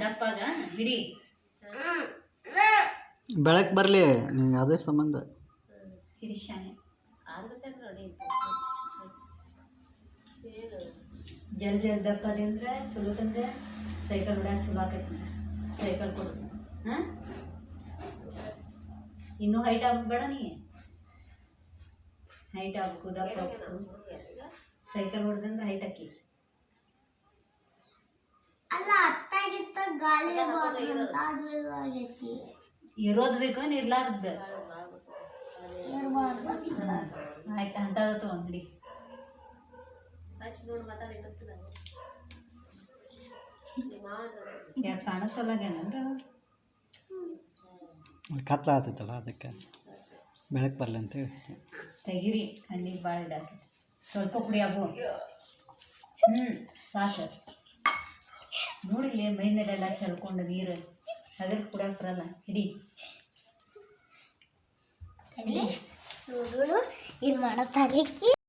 ದಪ್ಪಾಗ? ಹಿಡಿ ಬೆಳಕ್ ಬರಲಿ ನಿಂಗೆ ಅದೇ ಸಂಬಂಧ. ಹಿಡಿ ಶಾನೆ ಜಲ್ ಜಲ್ ದಪ್ಪ ಅಂದ್ರೆ ಚಲೋ ತಂದ್ರೆ ಸೈಕಲ್ ಹೊಡ್ಯಾಕ ಚಲೋ ಆಕೈತಿ ಸೈಕಲ್ ಕೊಡು ಹಾಂ? ಇನ್ನೂ ಹೈಟ್ ಆಗ್ಬೇಡ ನೀ. ಹೈಟ್ ಆಗ್ಬೇಕು ದಪ್ಪ ಸೈಕಲ್ ಹೊಡೆದಂದ್ರೆ ಹೈಟ್ ಹಾಕಿ. ಇರೋದು ಬೇಕು ಇರ್ಲಾರ್ದ. ಆಯ್ತು ಅಂತದ ತಗೊಂಡು ಹಿಡಿ ಯಾಕೆ ಕಾಣಿಸಲ್ಲಾಗೇನಂದ್ರ ಕತ್ಲ ಆಗ್ತೈತಲ್ಲ ಅದಕ್ಕೆ. ಬೆಳಕು ಬರಲಿ ಅಂತೇಳಿ ತೆಗಿರಿ ಕಣ್ಣಿಗೆ ಭಾಳ ಇಡಾಕ ಸ್ವಲ್ಪ ಕುಡಿಯಾಗು ಹ್ಞೂ ಸಾಕು. ನೋಡಿಲ್ಲಿ ಮೈ ಮೇಲೆಲ್ಲ ಚೆಲ್ಕೊಂಡು ನೀರು. ಅದ್ರ ಕೂಡ ಬರಲ್ಲ ನೋಡು ಇದು ಮಾಡತ್ತಾಗೈತಿ